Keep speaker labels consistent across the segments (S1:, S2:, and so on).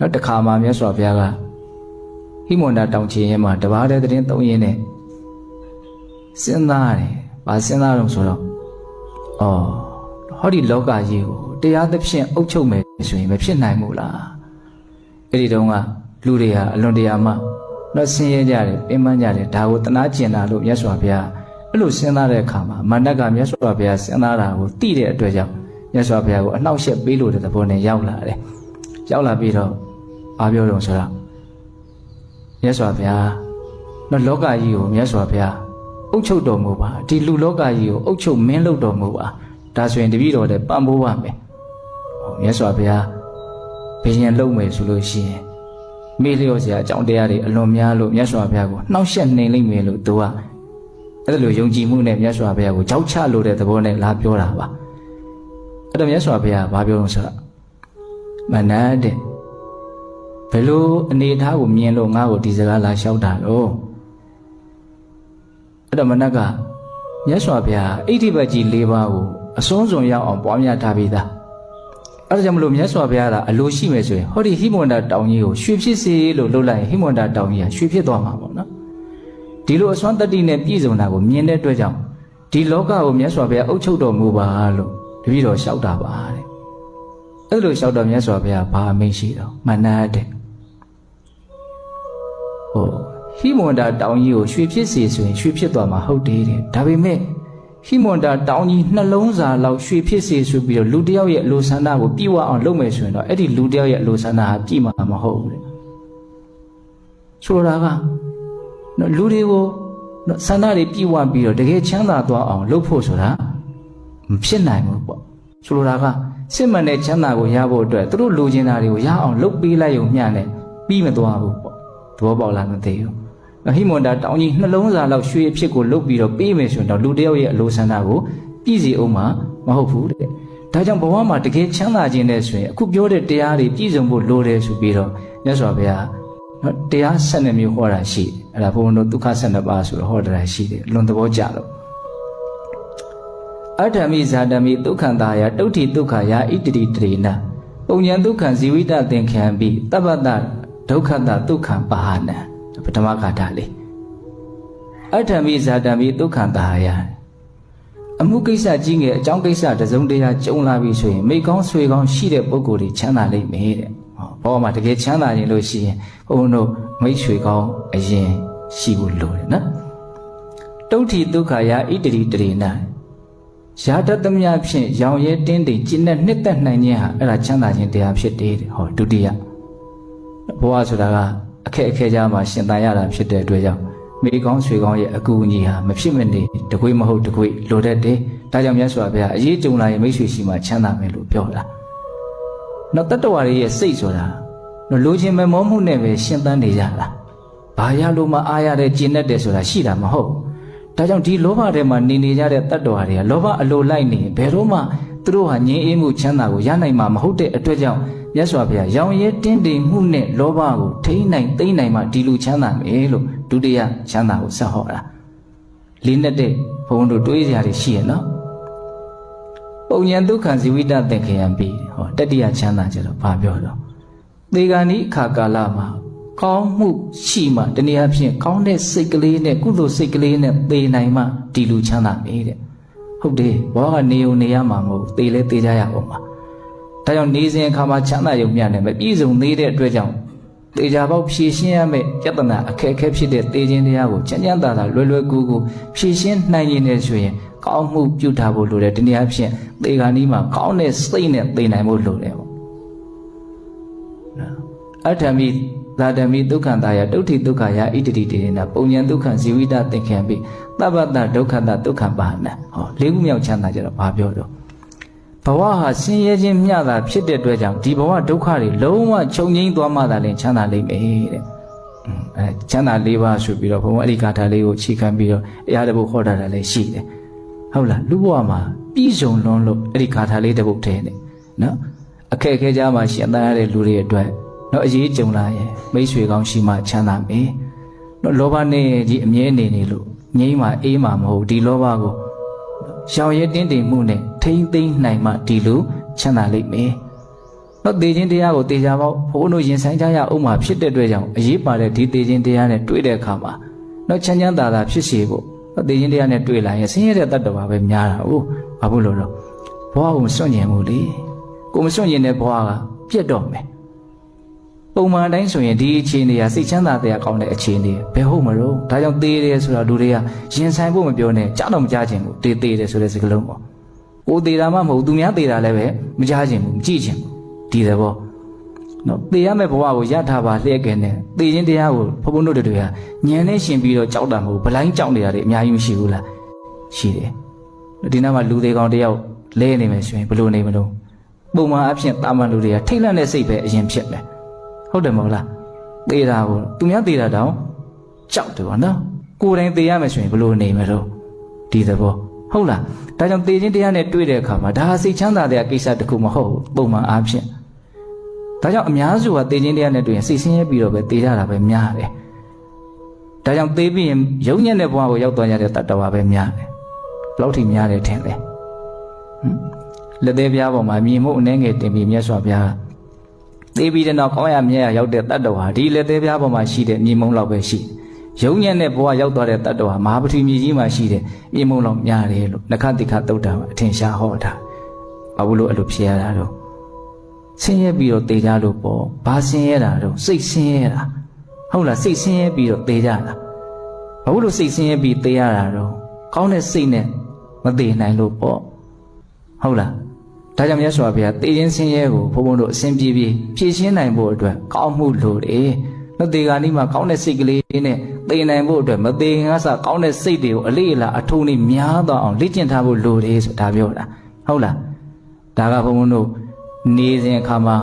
S1: နောက်တစ်ခါမှမြတ်စွာဘုရားကဟိမွန်တာတောင်ချင်ရင်မှာတပါးတဲ့သတင်းသုံးရင်းနဲ့စဉ်းစားတယ်။ဘာစဉ်းစားတော့ဆိုတော့အော်ဟောဒီလောကကြီးကိုတရားသဖြင့်အုပ်ချုပ်မယ်ဆိုရင်မဖြစ်နိုင်ဘူးလား။အဲ့ဒီတုန်းကလူတွေဟာအလွန်တရာမှတော့ဆင်းရဲကြတယ်ပင်ပန်းကြတယ်ဒါကိုတနာကျင်တာလို့မြတ်စွာဘုရားအဲ့လိုစဉ်းစားတဲ့အခါမှာမန္တကမြတ်စွာဘုရားစဉ်းစားတာကိုသိတဲ့အတွက်ကြောင့်မြတ်စွာဘုရားကိုအနှောက်အယှက်ပေးလို့တဲ့သဘောနဲ့ရောက်လာတယ်။ ရောက်လာပြီးတော့ဘာပြောတော့ဆိုတော့မြတ်စွာဘုရားတော့လောကကြီးကိုမြတ်စွာဘုရားအုပ်ချုပ်တော်မူပါဒီလူလောကကြီးကိုအုပ်ချုပ်မင်းလုပ်တော်မူပါဒါဆိုရင်တပည့်တော်လည်းပံ့ပိုးပါမယ်ဟောမြတ်စွာဘုရားဘယင်လုပ်မယ်ဆိုလို့ရှိရင်မေ့လျော့စရာအကြောင်းတရားတွေအလွန်များလို့မြတ်စွာဘုရားကိုနှောက်ယှက်နှိမ်လိမ့်မယ်လို့သူကအဲ့လိုယုံကြည်မှုနဲ့မြတ်စွာဘုရားကိုကြောက်ချလို့တဲ့သဘောနဲ့လာပြောတာပါအဲ့တော့မြတ်စွာဘုရားဘာပြောလို့ဆိုတော့ မနတ်တဲ့ဘယ်လိုအနေအထားကိုမြင်လို့ငါ့ကိုဒီစကားလာလျှောက်တာလို့အဲ့တော့မနတ်ကမြတ်စွာဘုရားအိဋ္ဌိပတ်ကြီး၄ပါးကိုအစွန်းစွန်ရောက်အောင်ပွားများထားပြီးသားအဲ့ဒါကြောင့်မလို့မြတ်စွာဘုရားကအလိုရှိမယ်ဆိုရင်ဟောဒီဟိမွန္တာတောင်ကြီးကိုရွှေဖြစ်စေလို့လှုပ်လိုက်ရင်ဟိမွန္တာတောင်ကြီးကရွှေဖြစ်သွားမှာပေါ့နော်ဒီလိုအစွမ်းတတ္တိနဲ့ပြည့်စုံတာကိုမြင်တဲ့အတွက်ကြောင့်ဒီလောကကိုမြတ်စွာဘုရားအုပ်ချုပ်တော်မူပါလို့တပည့်တော်လျှောက်တာပါတဲ့ အဲ့လိုလျှောက်တော်မြတ်စွာဘုရားဘာအမိန့်ရှိတော့မနတ်တဲ့ဟိုဟိမွန္တာတောင်ကြီးကိုရွှေဖြစ်စေဆိုရင်ရွှေဖြစ်သွားမှာဟုတ်တယ်တဲ့ဒါပေမဲ့ဟိမွန္တာတောင်ကြီးနှလုံးစာလောက်ရွှေဖြစ်စေဆိုပြီးတော့လူတစ်ယောက်ရဲ့အလိုဆန္ဒကိုပြည့်ဝအောင်လုပ်မယ်ဆိုရင်တော့အဲ့ဒီလူတစ်ယောက်ရဲ့အလိုဆန္ဒဟာပြည့်မှာမဟုတ်ဘူးတဲ့ဆိုတာကနော်လူတွေကိုနော်ဆန္ဒတွေပြည့်ဝပြီးတော့တကယ်ချမ်းသာသွားအောင်လုပ်ဖို့ဆိုတာမဖြစ်နိုင်ဘူးပေါ့ ဆိုလိုတာကစစ်မှန်တဲ့ချမ်းသာကိုရဖို့အတွက်သူတို့လိုချင်တာတွေကိုရအောင်လုပ်ပေးလိုက်ရုံမျှနဲ့ပြီးမသွားဘူးပေါ့သဘောပေါက်လားမသိဘူးဟိမွန်တာတောင်းကြီးနှလုံးသားလောက်ရွှေအဖြစ်ကိုလုပ်ပြီးတော့ပေးမယ်ဆိုရင်တော့လူတစ်ယောက်ရဲ့အလိုဆန္ဒကိုပြည့်စည်အောင်မှာမဟုတ်ဘူးတဲ့ဒါကြောင့်ဘဝမှာတကယ်ချမ်းသာခြင်းနဲ့ဆိုရင်အခုပြောတဲ့တရားတွေပြည့်စုံဖို့လိုတယ်ဆိုပြီးတော့မြတ်စွာဘုရားနော်တရား၁၂မျိုးဟောတာရှိတယ်အဲ့ဒါဘုန်းဘုန်းတို့ဒုက္ခ၁၂ပါးဆိုတော့ဟောတာရှိတယ်လွန်သဘောကြလို့ အတ္တမိဇာတမိဒုက္ခံတာယတုဋ္ဌိဒုက္ခယာဣတိတိတရေနပုံညာဒုက္ခံဇီဝိတသင်္ခံပိတပ္ပတဒုက္ခတဒုက္ခံပါဟနံပထမဂါထာလေးအတ္တမိဇာတမိဒုက္ခံတာယအမှုကိစ္စကြီးငယ်အကြောင်းကိစ္စတစုံတရာကြုံလာပြီဆိုရင်မိကောင်းဆွေကောင်းရှိတဲ့ပုဂ္ဂိုလ်တွေချမ်းသာလိမ့်မယ်တဲ့ဟောဘောမှာတကယ်ချမ်းသာရင်လို့ရှိရင်ဘုန်းတို့မိတ်ဆွေကောင်းအရင်ရှိဖို့လိုတယ်နော်တုဋ္ဌိဒုက္ခယာဣတရိတရေန ရာတတမြဖြင့်ရောင်ရဲတင်းတိမ်ကျင့်တဲ့နှစ်သက်နိုင်ခြင်းဟာအဲ့ဒါချမ်းသာခြင်းတရားဖြစ်တယ်တဲ့ဟောဒုတိယဘဝဆိုတာကအခက်အခဲကြားမှာရှင်သန်ရတာဖြစ်တဲ့အတွက်ကြောင့်မိကောင်းဆွေကောင်းရဲ့အကူအညီဟာမဖြစ်မနေတကွေးမဟုတ်တကွေးလိုတတ်တယ်ဒါကြောင့်မြတ်စွာဘုရားအရေးကြုံလာရင်မိတ်ဆွေရှိမှချမ်းသာမယ်လို့ပြောတာနော်တတ္တဝါတွေရဲ့စိတ်ဆိုတာနော်လိုချင်မဲ့မောမှုနဲ့ပဲရှင်သန်နေကြတာဘာရလို့မှအားရတဲ့ကျင့်တတ်တယ်ဆိုတာရှိတာမဟုတ် ဒါကြောင့်ဒီလောဘထဲမှာနေနေကြတဲ့တတ္တဝါတွေကလောဘအလိုလိုက်နေဘယ်တော့မှသူတို့ဟာငြင်းအေးမှုချမ်းသာကိုရနိုင်မှာမဟုတ်တဲ့အတွက်ကြောင့်မြတ်စွာဘုရားရောင်ရဲတင်းတိမ်မှုနဲ့လောဘကိုထိန်းနိုင်သိမ့်နိုင်မှဒီလိုချမ်းသာမယ်လို့ဒုတိယချမ်းသာကိုဆက်ဟောတာလေးနဲ့တဲ့ဘုန်းတို့တွေးကြရရှိရနော်ပုံညာဒုက္ခဇီဝိတသင်္ခယံပြီးဟောတတိယချမ်းသာကျတော့ဘာပြောတော့သေဂာနိအခါကာလမှာ ကောင်းမှုရှိမှတနည်းအားဖြင့်ကောင်းတဲ့စိတ်ကလေးနဲ့ကုသိုလ်စိတ်ကလေးနဲ့သေနိုင်မှဒီလူချမ်းသာမယ်တဲ့ဟုတ်တယ်ဘောကနေုံနေရမှာမဟုတ်သေလဲသေကြရအောင်ပါဒါကြောင့်နေစဉ်အခါမှာချမ်းသာရုံမျှနဲ့မပြည့်စုံသေးတဲ့အတွက်ကြောင့်တေချာပေါက်ဖြည့်ရှင်းရမယ့်ပြဿနာအခက်အခဲဖြစ်တဲ့တေခြင်းတရားကိုချမ်းချမ်းသာသာလွယ်လွယ်ကူကူဖြည့်ရှင်းနိုင်ရင်လည်းဆိုရင်ကောင်းမှုပြုထားဖို့လိုတယ်တနည်းအားဖြင့်သေခါနီးမှာကောင်းတဲ့စိတ်နဲ့သေနိုင်ဖို့လိုတယ်ပေါ့အတ္တမိ သာတမိဒုက္ခတာယတုဋ္ဌိဒုက္ခယဣတတိတေနပုံညာဒုက္ခဇီဝိတသင်္ခံပိသဗ္ဗတဒုက္ခတဒုက္ခပါဏဟောလေးခုမြောက်ချမ်းသာကြတော့ဘာပြောတော့ဘဝဟာဆင်းရဲခြင်းမျှတာဖြစ်တဲ့အတွက်ကြောင့်ဒီဘဝဒုက္ခတွေလုံးဝချုပ်ငိမ့်သွားမှသာလင်ချမ်းသာလိမ့်မယ်တဲ့အဲချမ်းသာ၄ပါးဆိုပြီးတော့ဘုံအဲ့ဒီဂါထာလေးကိုခြေခံပြီးတော့အရာတပုတ်ခေါ်တာလည်းရှိတယ်ဟုတ်လားလူဘဝမှာပြည်စုံလွန်းလို့အဲ့ဒီဂါထာလေးတပုတ်ထဲနဲ့နော်အခက်အခဲကြားမှာရှင်သန်ရတဲ့လူတွေအတွက် နော်အရေးကြုံလာရင်မိတ်ဆွေကောင်းရှိမှချမ်းသာမယ်နော်လောဘနဲ့ကြီးအမြဲနေနေလို့ငြိမ်းမှအေးမှမဟုတ်ဒီလောဘကိုရှောင်ရဲတင်းတိမ်မှုနဲ့ထိမ့်သိမ့်နိုင်မှဒီလိုချမ်းသာလိမ့်မယ်တော့သေခြင်းတရားကိုသေချာပေါ့ဘုန်းတို့ရင်ဆိုင်ကြရအောင်မှာဖြစ်တဲ့အတွက်ကြောင့်အရေးပါတဲ့ဒီသေခြင်းတရားနဲ့တွေ့တဲ့အခါမှာတော့ချမ်းချမ်းသာသာဖြစ်စေဖို့တော့သေခြင်းတရားနဲ့တွေ့လာရင်ဆင်းရဲတဲ့တတ္တဝါပဲများတာဟုတ်ဘာဖြစ်လို့လဲဘဝကိုမစွန့်ကျင်ဘူးလေကိုမစွန့်ကျင်တဲ့ဘဝကပြတ်တော့မယ် ပုံမှန်တိုင်းဆိုရင်ဒီအခြေအနေကစိတ်ချမ်းသာတရားကောင်းတဲ့အခြေအနေဘယ်ဟုတ်မလို့ဒါကြောင့်သေတယ်ဆိုတော့လူတွေကရင်ဆိုင်ဖို့မပြောနဲ့ကြားတော့မကြားချင်ဘူးတေးသေးတယ်ဆိုတဲ့စကားလုံးပေါ့ကိုသေးတာမှမဟုတ်သူများသေးတာလည်းပဲမကြားချင်ဘူးမကြည့်ချင်ဘူးဒီတယ်ပေါ့နော်သေရမယ့်ဘဝကိုရထားပါလျက်ကဲနဲ့သေခြင်းတရားကိုဘုံဘုံတို့တွေကညံနဲ့ရှင်ပြီးတော့ကြောက်တာမဟုတ်ဗလိုင်းကြောက်နေတာတွေအများကြီးမရှိဘူးလားရှိတယ်ဒီနောက်မှာလူသေးကောင်တယောက်လဲနေမယ်ဆိုရင်ဘယ်လိုနေမလို့ပုံမှန်အဖြစ်တာမန်လူတွေကထိတ်လန့်တဲ့စိတ်ပဲအရင်ဖြစ်မယ် ဟုတ်တယ်မဟုတ်လားသေတာကိုသူများသေတာတောင်ကြောက်တယ်ဗောနော်ကိုယ်တိုင်သေရမယ်ဆိုရင်ဘယ်လိုနေမလို့ဒီသဘောဟုတ်လားဒါကြောင့်သေခြင်းတရားနဲ့တွေ့တဲ့အခါမှာဒါဟာစိတ်ချမ်းသာတဲ့ကိစ္စတစ်ခုမဟုတ်ဘူးပုံမှန်အားဖြင့်ဒါကြောင့်အများစုကသေခြင်းတရားနဲ့တွေ့ရင်စိတ်ဆင်းရဲပြီးတော့ပဲသေကြတာပဲများတယ်ဒါကြောင့်သေပြီးရင်ယုံညံ့တဲ့ဘဝကိုရောက်သွားကြတဲ့တတ္တဝါပဲများတယ်ဘယ်လောက်ထိများတယ်ထင်လဲဟမ်လက်သေးပြားပေါ်မှာမြင်မှုအနေငယ်တင်ပြီးမြတ်စွာဘုရား သေပြီးတဲ့နောက်ကောင်းရမြတ်ရရောက်တဲ့တတ္တဝါဒီလက်သေးပြားပေါ်မှာရှိတဲ့မြင်မုံလောက်ပဲရှိတယ်ယုံညံ့တဲ့ဘဝရောက်သွားတဲ့တတ္တဝါမဟာပတိမြေကြီးမှာရှိတဲ့မြင်မုံလောက်များတယ်လို့နခတိခတုတ်တာမှာအထင်ရှားဟောတာဘာလို့အဲ့လိုဖြစ်ရတာတော့ဆင်းရဲပြီးတော့တေကြလို့ပေါ့ဘာဆင်းရဲတာတော့စိတ်ဆင်းရဲတာဟုတ်လားစိတ်ဆင်းရဲပြီးတော့တေကြတာဘာလို့စိတ်ဆင်းရဲပြီးတေရတာတော့ကောင်းတဲ့စိတ်နဲ့မတေနိုင်လို့ပေါ့ဟုတ်လား ဒါကြောင့်မြတ်စွာဘုရားတေခြင်းဆင်းရဲကိုဘုံဘုံတို့အစဉ်ပြေပြေဖြည့်ရှင်းနိုင်ဖို့အတွက်ကောင်းမှုလိုတယ်။နော်တေဂာနီမှာကောင်းတဲ့စိတ်ကလေးနဲ့တေနိုင်ဖို့အတွက်မတေငါစကောင်းတဲ့စိတ်တွေကိုအလေးအလာအထုံးနဲ့များတော့အောင်လေ့ကျင့်ထားဖို့လိုတယ်ဆိုတာပြောတာဟုတ်လား။ဒါကဘုံဘုံတို့နေစဉ်အခါမှာ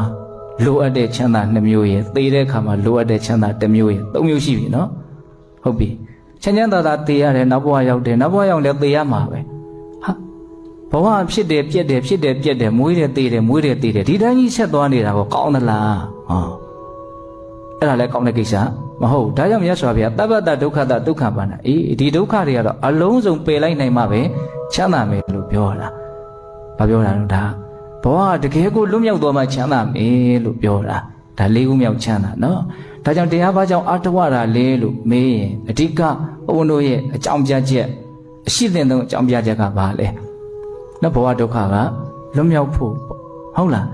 S1: လိုအပ်တဲ့ချမ်းသာနှစ်မျိုးရယ်သေတဲ့အခါမှာလိုအပ်တဲ့ချမ်းသာတစ်မျိုးရယ်သုံးမျိုးရှိပြီနော်။ဟုတ်ပြီ။ချမ်းချမ်းသာသာသေရတယ်နောက်ဘဝရောက်တယ်နောက်ဘဝရောက်လည်းသေရမှာပဲ။ဟာ ဘဝဖြစ်တယ်ပြက်တယ်ဖြစ်တယ်ပြက်တယ်မွေးတယ်သေတယ်မွေးတယ်သေတယ်ဒီတိုင်းကြီးဆက်သွားနေတာကိုကောင်းသလားဟောအဲ့ဒါလည်းကောင်းတဲ့ကိစ္စမဟုတ်ဒါကြောင့်မြတ်စွာဘုရားတပ္ပတဒုက္ခတဒုက္ခပါဏအေးဒီဒုက္ခတွေကတော့အလုံးစုံပယ်လိုက်နိုင်မှပဲချမ်းသာမယ်လို့ပြောတာဘာပြောတာလဲဒါဘဝကတကယ်ကိုလွတ်မြောက်သွားမှချမ်းသာမယ်လို့ပြောတာဒါလေးခုမြောက်ချမ်းသာနော်ဒါကြောင့်တရားဘာကြောင့်အထဝတာလဲလို့မေးရင်အဓိကဘုန်းတို့ရဲ့အကြောင်းပြချက်အရှိတဲ့ဆုံးအကြောင်းပြချက်ကဘာလဲ နော်ဘဝဒုက္ခကလွတ်မြောက်ဖို့ပေါ့ဟုတ်လား